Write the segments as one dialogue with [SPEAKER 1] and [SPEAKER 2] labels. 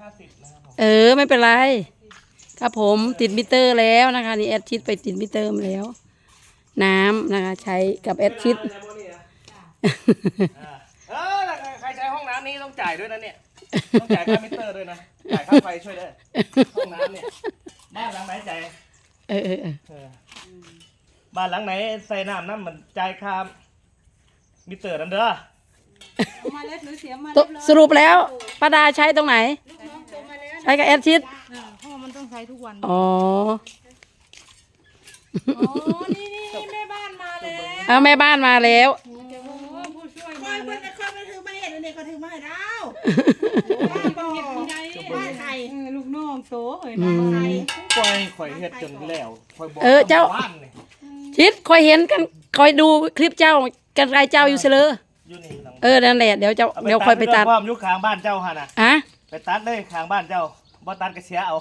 [SPEAKER 1] ห้าสิบนะครับผม
[SPEAKER 2] เออไม่เป็นไร ครับผมติดมิเตอร์แล้วนะคะนี่แอดชิดไปติดมิเตอร์มาแล้ว น้ำนะคะใช้กับแอดชิด
[SPEAKER 1] เออแล้วใครใช้ห้องน้ำนี้ต้องจ่ายด้วยนะเนี่ย ต้องจ่ายค่ามิเตอร์ด้วยนะ จ่ายค่าไฟช่วยด้วยห้องน้ำเนี่ย บ้านหลังไหนจ่าย
[SPEAKER 2] เออเออเออ
[SPEAKER 1] เออบ้านหลังไหนใส่น้ำน้ำมันจ่ายค่ามิเตอร์นั่นเด้อ
[SPEAKER 3] มาเล็ดหรือเสียมา
[SPEAKER 2] ตสรุปแล้วป้าดาใช้ตรงไหน ใช้กับแอดชิด
[SPEAKER 3] เพราะมันต้องใช้ทุกวัน
[SPEAKER 2] อ๋อ
[SPEAKER 3] อ๋อ นี่นี่นี่แม่บ้านมาแล้ว
[SPEAKER 2] เอาแม่บ้านมาแล้ว
[SPEAKER 3] โอ้ผู้ช่วย
[SPEAKER 4] ค
[SPEAKER 3] มา
[SPEAKER 4] อย
[SPEAKER 3] แล้
[SPEAKER 4] เพิ่
[SPEAKER 3] วน
[SPEAKER 4] คอยมันถือไม่เห็นอันนี้ก็ถือไม่เห็นเรา
[SPEAKER 3] บ้านต้องเห็ดที่ใด
[SPEAKER 4] บ้านใคร
[SPEAKER 3] เออลูกน้องโตเอ้ย
[SPEAKER 2] อื
[SPEAKER 3] นะ
[SPEAKER 2] ม
[SPEAKER 1] ข่อยข่อยเฮ็ดจนแล้วข่อยบอก
[SPEAKER 2] เออเจ้า
[SPEAKER 1] บ้านนี่
[SPEAKER 2] ชิดคอยเห็นกันคอยดูคลิปเจ้ากันไรเจ้าอยู่เสลอ
[SPEAKER 1] อยู่นี่หลัง
[SPEAKER 2] เออนั่นแหละเดี๋ยวเจ้าเดี๋ยวคอยไปตัด
[SPEAKER 1] ความอยุคข้างบ้านเจ้าฮะนะ
[SPEAKER 2] อะ
[SPEAKER 1] ไปตัดเลยข้างบ้านเจ้าบ่ตัดก็เสียเอา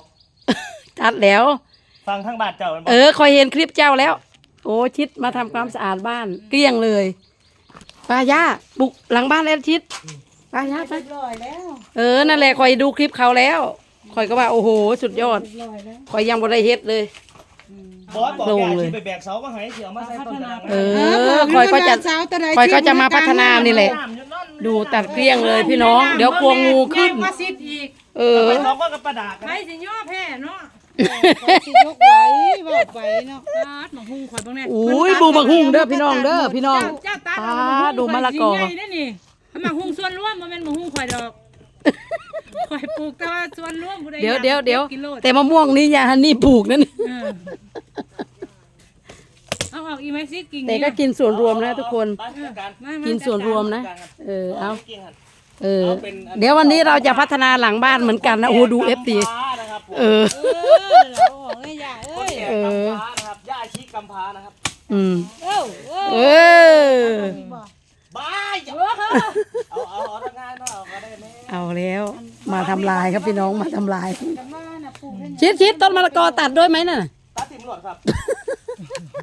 [SPEAKER 2] ตัดแล้ว
[SPEAKER 1] ฟังทั้งบ้านเจ้ามันบ่
[SPEAKER 2] เออคอยเห็นคลิปเจ้าแล้ว โอ้ชิดมาทำความสะอาดบ้าน เกลี้ยงเลยป้าย่าบุกหลังบ้านแล้วชิดป้าย่าไป
[SPEAKER 3] ลอยแล้ว
[SPEAKER 2] เออนั่นแหละคอยดูคลิปเขาแล้วคอยก็ว่าโอ้โห สุดยอด
[SPEAKER 3] ลอยแล้ว
[SPEAKER 2] คอยยังบ่ได้เฮ็ดเลย
[SPEAKER 1] บอสบอก
[SPEAKER 2] ลง
[SPEAKER 1] แก
[SPEAKER 2] เลย
[SPEAKER 1] ที่ไปแบกเสามาให้เสียมาใส่ต้นกระดัง
[SPEAKER 2] เออคอยก็จะคอยก็จะมาพัฒนานี่แหละ
[SPEAKER 1] น้ำอยู่นั่น
[SPEAKER 2] ดูตัดเกลี้ยงเลยพี่น้อง เดี๋ยวกลัวงูขึ้น
[SPEAKER 3] แม่มาซิดอีก
[SPEAKER 2] เออ
[SPEAKER 1] ไปน้องก็กระประดากัน
[SPEAKER 3] ใครสิย่อแพ้เนาะ
[SPEAKER 4] สิยกไว้บอกไว้เนาะ
[SPEAKER 3] ตาดหมักหุ่งข่อยบ้างแน่
[SPEAKER 2] อุ้ยบูบักหุ่งเด้อพี่น้องเด้อพี่น้อง
[SPEAKER 3] เจ้าตาด
[SPEAKER 2] ปาดดูมะละกอ
[SPEAKER 3] ข่อยสิใหญ่เด้นี่หมักหุ่งส่วนร่วมมันเป็นหมักหุ่งข่อยดอกข่อยปลูกแต่ว่าส่วนร่วมผู้ใด
[SPEAKER 2] เดี๋ยว
[SPEAKER 3] อาก
[SPEAKER 2] เดี๋ยวเดี๋ยว
[SPEAKER 3] กิโล
[SPEAKER 2] แต่มะม่วงนี่ยาฮันนี่ปลูกนั่น
[SPEAKER 3] เออเอาออกอีไหมซิกิ่ง
[SPEAKER 2] แต่ก็กินส่วนรวมนะทุกคน
[SPEAKER 1] ไปจัดการ
[SPEAKER 3] มามา
[SPEAKER 2] กินส่วนรวมนะ
[SPEAKER 1] จัดการ
[SPEAKER 2] เออ เอา
[SPEAKER 1] กินหั่น
[SPEAKER 2] เออ
[SPEAKER 1] เอาเป็นอัน
[SPEAKER 2] เดี๋ยววันนี้เราจะพัฒนาหลังบ้านเหมือนกันนะ โอ้โหดูเอฟตี
[SPEAKER 1] กำพร้านะครับผม
[SPEAKER 2] เออ
[SPEAKER 4] เออเราบอกเลยอย่า
[SPEAKER 1] ค
[SPEAKER 4] เอ้
[SPEAKER 1] น
[SPEAKER 4] ย
[SPEAKER 1] แก่
[SPEAKER 2] เออ
[SPEAKER 1] กำพร้านะครับย่าชีกำพร้านะครับ
[SPEAKER 2] อืม
[SPEAKER 4] เอ้าเอ้า
[SPEAKER 2] เออ
[SPEAKER 1] บ้าอย่าเอาเอาเอาทำงานเนาะเอาก็ได้ไหม
[SPEAKER 2] เอาแล้ว มาทำลายครับพี่น้องมาทำลาย
[SPEAKER 4] กันมาน่ะปลูกให้
[SPEAKER 2] ชิดชิดต้นมะละกอตัดด้วยไหมน่ะ
[SPEAKER 1] ตัดติ่มหลวดครับ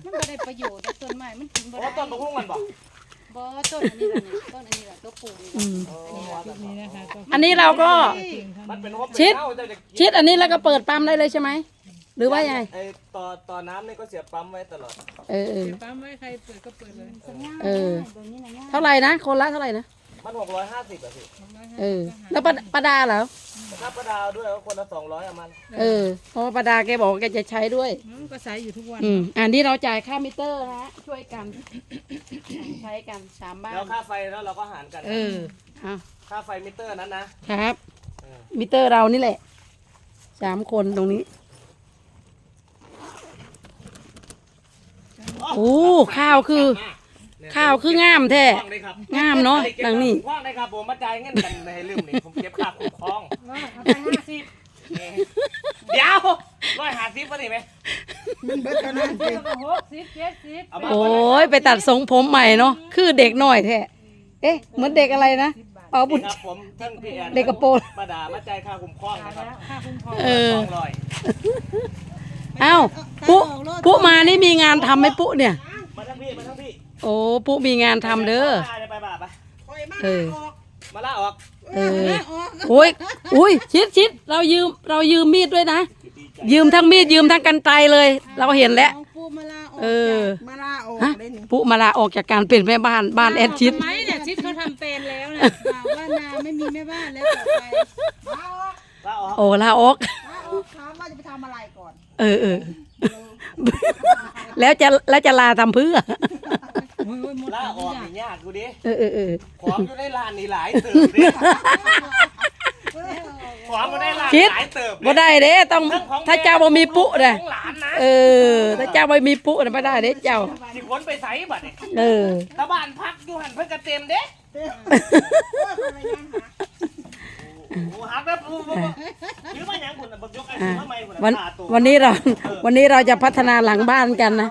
[SPEAKER 4] มันบ่ได้ประโยชน์ต้นไม้มันกินบ่
[SPEAKER 1] โอ้
[SPEAKER 4] ได้
[SPEAKER 1] ต้นบกหุ่งมันบอก
[SPEAKER 4] บ่ต้นอันนี้ล่ะนี่ต้นอันนี้ล่ะตัวปลูกนี่
[SPEAKER 2] อืม
[SPEAKER 3] นี่นะคะก็
[SPEAKER 2] อันนี้เราก็
[SPEAKER 1] มันเป็นงบ
[SPEAKER 2] ชิด
[SPEAKER 1] เน่าเจ้าจะกิน
[SPEAKER 2] ชิดอันนี้แล้วก็เปิดปั๊มได้เลยใช่ไหมหรือว่ายังไง
[SPEAKER 1] ไอ้ต่อต่อน้ำนี่ก็เสียบปั๊มไว้ตลอด
[SPEAKER 2] เออเออ
[SPEAKER 3] ปั๊มไว้ใครเปิดก็เปิดเลย
[SPEAKER 2] เออ
[SPEAKER 4] ตัวนี้น่ะง่าย
[SPEAKER 2] เท่าไหร่นะคนละเท่าไหร่นะ
[SPEAKER 1] มันหกร้อยห้าสิบอะสิ
[SPEAKER 2] เออ แล้วปะปะดาเหรอ
[SPEAKER 1] ถ้าประดาวด้วยก็คนละสองร้อยอะมัน
[SPEAKER 2] เออเพราะว่าปะดาแกบอกว่าแกจะใช้ด้วย
[SPEAKER 3] มันก็ใช้อยู่ทุกวัน
[SPEAKER 2] อืมอันนี้เราจ่ายค่ามิเตอร์นะฮะช่วยกัน ใช้กันสามบ้าน
[SPEAKER 1] แล้วค่าไฟแล้วเราก็หารกัน
[SPEAKER 2] เออเอา
[SPEAKER 1] ค่าไฟมิเตอร์นั้นนะครับเออ
[SPEAKER 2] มิเตอร์เรานี่แหละสามคนตรงนี้โอ้ข้าวคือ ข้าวคืองามแท้
[SPEAKER 1] คล้องเลยครับ
[SPEAKER 2] งามเนาะดังนี้
[SPEAKER 1] คล้องเลยครับผมมาจ่ายเงินกันในลืมนี่ผมเก็บค่าคุ้มครอง
[SPEAKER 3] เอาไปห้าสิบ
[SPEAKER 1] เดี๋ยวร้อยห้าสิบป่ะนี่ไหม
[SPEAKER 4] มันเบิดเท่านั้น
[SPEAKER 3] แล้วก็หกสิบเจ็ดสิบ
[SPEAKER 1] เอามา
[SPEAKER 2] โอ้ยไปตัดทรงผมใหม่เนาะคือเด็กหน่อยแท้เอ๊ะเหมือนเด็กอะไรนะเปาบุญ
[SPEAKER 1] นี่ครับผมท่านพี่แอน
[SPEAKER 2] เด็กกระโปรง
[SPEAKER 1] มาด่ามาจ่ายค่าคุ้มครองนะครับ
[SPEAKER 3] แล้วค่าคุ้มครอง
[SPEAKER 2] เออ
[SPEAKER 1] สองร้อย
[SPEAKER 2] เอ้าปุ๊ปุ๊มานี่มีงานทำไหมปุ๊เนี่ย อ้ปุ๊มีงานทำเด้อ
[SPEAKER 1] ไปบ่าไป
[SPEAKER 4] คอยมา
[SPEAKER 2] เออ
[SPEAKER 4] ออก
[SPEAKER 1] มาล่าออก
[SPEAKER 2] เออ
[SPEAKER 4] ออก
[SPEAKER 2] โอ้ยอุ้ยชิดชิดเรายืมเรายืมมีดด้วยนะ ยืมทั้งมีดยืมทั้งกันไกรเลย เราเห็นแล้ว
[SPEAKER 4] น้องปูมาลาออก
[SPEAKER 2] เออ
[SPEAKER 4] จากมาลาออก
[SPEAKER 2] ฮะ
[SPEAKER 4] ได้นี่
[SPEAKER 2] ปุ๊มาลาออกจากการเป็นแม่บ้านบ้านแอดชิด
[SPEAKER 3] ทำไมเนี่ยชิดเขาทำเป็นแล้วนี่ย
[SPEAKER 4] บ่าวว่านาไม่มีแม่บ้านแล้วต่อไปลาออก
[SPEAKER 1] ล่าออก
[SPEAKER 2] โอ้ลาออก
[SPEAKER 4] ลาออกถามว่าจะไปทำอะไรก่อน
[SPEAKER 2] เออเออแล้วจะแล้วจะลาทำเพื่อ
[SPEAKER 3] โอ้ยโอ้ยหมด
[SPEAKER 1] ล่าออกนี่ยากกูดิ
[SPEAKER 2] เออเออเออ
[SPEAKER 1] ของอยู่ในร้านนี่หลายเติบดิของอยู่ในร้านหลายเติบ
[SPEAKER 2] บ่ได้เด้ต้องถ้าเจ้าบ่มีปุ๊นะ
[SPEAKER 1] ของหลานนะ
[SPEAKER 2] เออ ถ้าเจ้าบ่มีปุ๊นะไม่ได้เด้เจ้า
[SPEAKER 1] สิคนไปใส่บัดเนี่
[SPEAKER 2] เออ
[SPEAKER 1] ตาบ้านพักอยู่หันเพิ่นก็เต็มเด้โอ้โหหักแล้วปูปูปูยืมมาหยังคุณน่ะบักยกไอ้อมาใหม่คุณน่ะ
[SPEAKER 2] วัน
[SPEAKER 1] ขาตัว
[SPEAKER 2] วันนี้เราวันนี้เราจะพัฒนาหลังบ้านกันนะ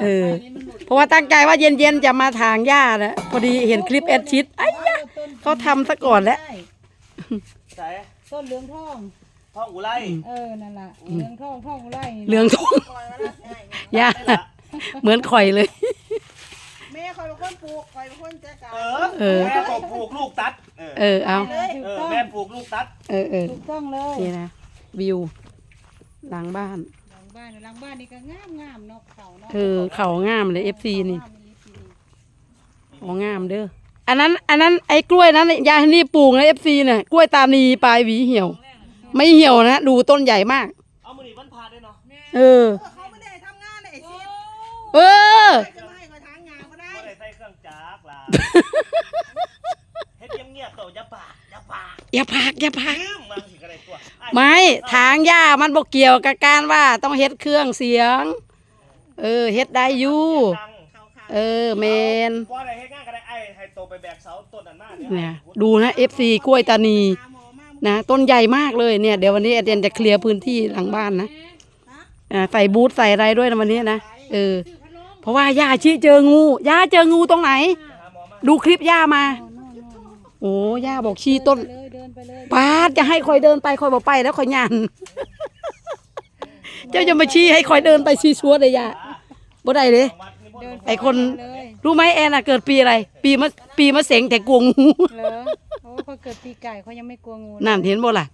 [SPEAKER 2] เออ เพราะว่าตั้งใจว่าเย็นๆจะมาถางหญ้านะพอดีเห็นคลิปแอดชิดไอ้ยะเขาทำซะก่อนแล้ว
[SPEAKER 1] ใส่
[SPEAKER 4] ต้นเหลืองทอง
[SPEAKER 1] ท้องอุไร
[SPEAKER 4] เออ นั่นล่ะเหลืองทองทองอุไรนี่
[SPEAKER 2] เหลืองทองหญ้าเหมือนข่อยเลย
[SPEAKER 4] แม่คอยเป็นคนคนปลูกคอยเป็นคนจัดการ
[SPEAKER 1] เออ
[SPEAKER 2] เออ
[SPEAKER 1] แม่ก็ปลูกลูกตัด เออ
[SPEAKER 2] เออเอา
[SPEAKER 4] เลย
[SPEAKER 1] เออแม่ปลูกลูกตัด
[SPEAKER 2] เออเออ
[SPEAKER 4] ถูกต้องเลย
[SPEAKER 2] นี่นะวิวหลังบ้าน
[SPEAKER 4] หลัง บ้านหลังบ้านนี่ก็งามงามๆเนาะเขาเนาะ
[SPEAKER 2] เออเขางามเลยเอฟซีนี่อ๋องามเด้ออันนั้น อันนั้นไอ้กล้วยนั้นยายนี่ปลูกนะเอฟซีน่ะกล้วยตานีปลายหวีเหี่ยว ไม่เหี่ยวนะดูต้นใหญ่มาก
[SPEAKER 1] เอามือหนีวันพาด้วยเนาะ
[SPEAKER 2] เออ
[SPEAKER 4] เขาไม่ได้ทำงานเลยไอ้ซี
[SPEAKER 2] เออ
[SPEAKER 4] จะมาให้คอยทางงานก็ได้
[SPEAKER 1] ก็ได้ใส่เครื่องจักรล่ะเฮ็ดเงียบๆโตอย่าปากอย่าปาก
[SPEAKER 2] อย่าพักอย่าพัก
[SPEAKER 1] ลืมบางสิก็ได้ตัวอ้าย
[SPEAKER 2] ไม่ทางหญ้ามันบอกเกี่ยวกับการว่าต้องเฮ็ดเครื่องเสียง เออเฮ็ดได้อยู่
[SPEAKER 1] ดัง
[SPEAKER 4] เขาค่ะ
[SPEAKER 2] เออเมน
[SPEAKER 1] ว่าได้เฮ็ดงานก็ได้ไอ้ให้โตไปแบกเสาต้นนั้นมาเนี่ย
[SPEAKER 2] เนี่ยดูนะ FC กล้วยตานี
[SPEAKER 4] หาหมอมา
[SPEAKER 2] นะต้นใหญ่มากเลยเนี่ยเดี๋ยววันนี้อาจารย์จะเคลียร์พื้นที่หลังบ้านนะอ่าใส่บูทใส่อะไรด้วยนะวันนี้นะเออ เพราะว่าย่าชี้เจองูย่าเจองูตรงไหน
[SPEAKER 1] หาหมอมา
[SPEAKER 2] ดูคลิปย่ามา โอ้ย่าบอกชี้ต้น
[SPEAKER 4] เลยเดิน ไปเลย
[SPEAKER 2] ปาดจะให้คอยเดินไปคอยบอกไปแล้วคอยยันเจ้าจะมาชี้ให้คอยเดินไปชี้ชัวเลยย่าบ่ได้เลย
[SPEAKER 1] วัดนี่บ่
[SPEAKER 4] เดิน
[SPEAKER 2] ไอคน
[SPEAKER 4] เลย
[SPEAKER 2] รู้ไหมแอนอะเกิดปีอะไร ปีมะปีมะเสงแต่กลัวงู
[SPEAKER 4] เหรอโอ้เขาเกิดปีไก่เขายังไม่กลัวงู
[SPEAKER 2] นั่นเห็นบ่ล่ะ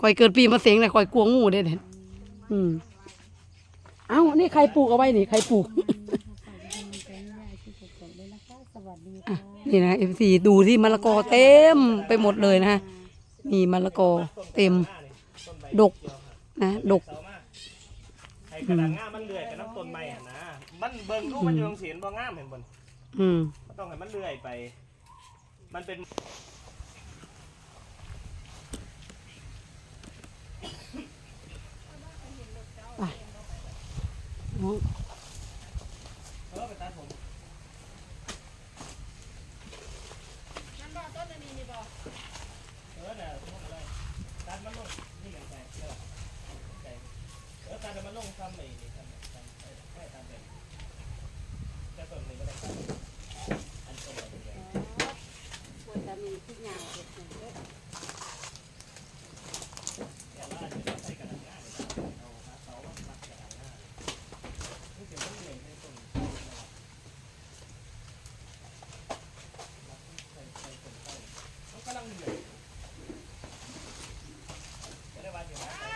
[SPEAKER 2] คอยเกิดปีมะเสงนะคอยกลัวงูเด้เห็นอืมเอ้านี่ใครปลูกเอาไว้นี่ใครปลูกอะนี่นะเอฟซีดูที่มะละกอเต็มไปหมดเลยนะฮะ มีมะละกอเต็ม ดกนะดก
[SPEAKER 1] เสามาให้กระดานงามมันเลื่อยกับน้ำต้นไม้อะนะ มันเบิ่งรูปมันอยู่ตรงเสียนบ่งามเห็นบ่น
[SPEAKER 2] อืม
[SPEAKER 1] มันต้องให้มันเลื่อยไป มันเป็น
[SPEAKER 2] น้อง
[SPEAKER 1] เออไปตัดผมเออน่ะต้นอะไรตัดมันลงนี่กันไปเออใจเอ อตัดให้มันลงซ้ำไอ้นี่ซ้ำซ้ำเออให้ตัดไปจะต้นนี้ก็ได้ตัดอันต้นอะไรเนี่ยเนี่ยล่าจะใส่กระดาษง่ายเลยนะเอาหาเสามามัดกระดาษง่ายนี่เดี๋ยวมันเหนื่อยให้ต้น มันกำลังเหนื่อยไม่ได้วันอยู่นะ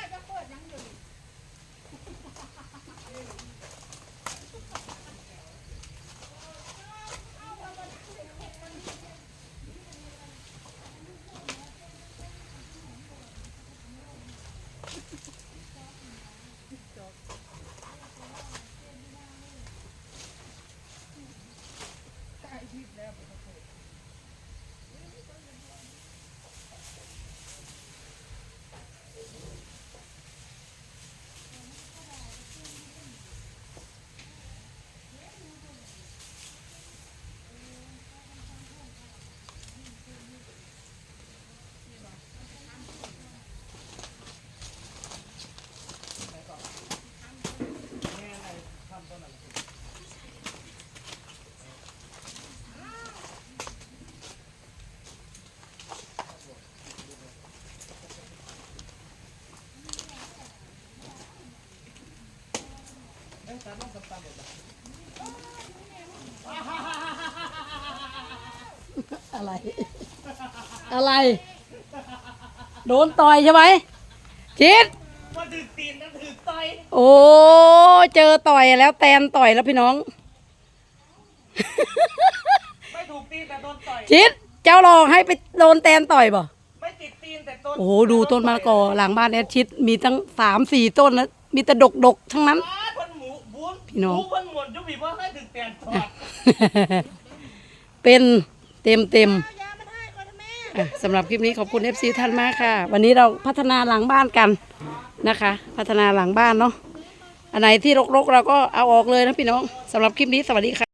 [SPEAKER 1] เอ้ยตัดลงตามๆเลยนะ
[SPEAKER 2] อะไร อะไร โดนต่อยใช่ไหมชิด
[SPEAKER 1] ว่าถือตีนนั่นถือต่อย
[SPEAKER 2] โอ้เจอต่อยแล้วแตนต่อยแล้วพี่น้อง
[SPEAKER 1] ไม่ถูกตีนแต่โดนต่อย
[SPEAKER 2] ชิดเจ้าลองให้ไปโดนแตนต่อยบ่
[SPEAKER 1] ไม่ติดตีนแต่โดน
[SPEAKER 2] โอ้โหดูต้นมะละกอหลังบ้านแอดชิดมีตั้งสามสี่ต้นนะมีแต่ดกดกๆทั้งนั้น
[SPEAKER 1] อ้าคนหมูบุญ
[SPEAKER 2] พี่น้อง
[SPEAKER 1] คนหมดยุบีว่าให้ถึงแตนทอด
[SPEAKER 2] เป็นเต็มเต็มอะสำหรับคลิปนี้ขอบคุณ FC ท่านมากค่ะ วันนี้เราพัฒนาหลังบ้านกันนะคะ พัฒนาหลังบ้านเนาะอันไหนที่รกๆเราก็เอาออกเลยนะพี่น้องสำหรับคลิปนี้สวัสดีค่ะ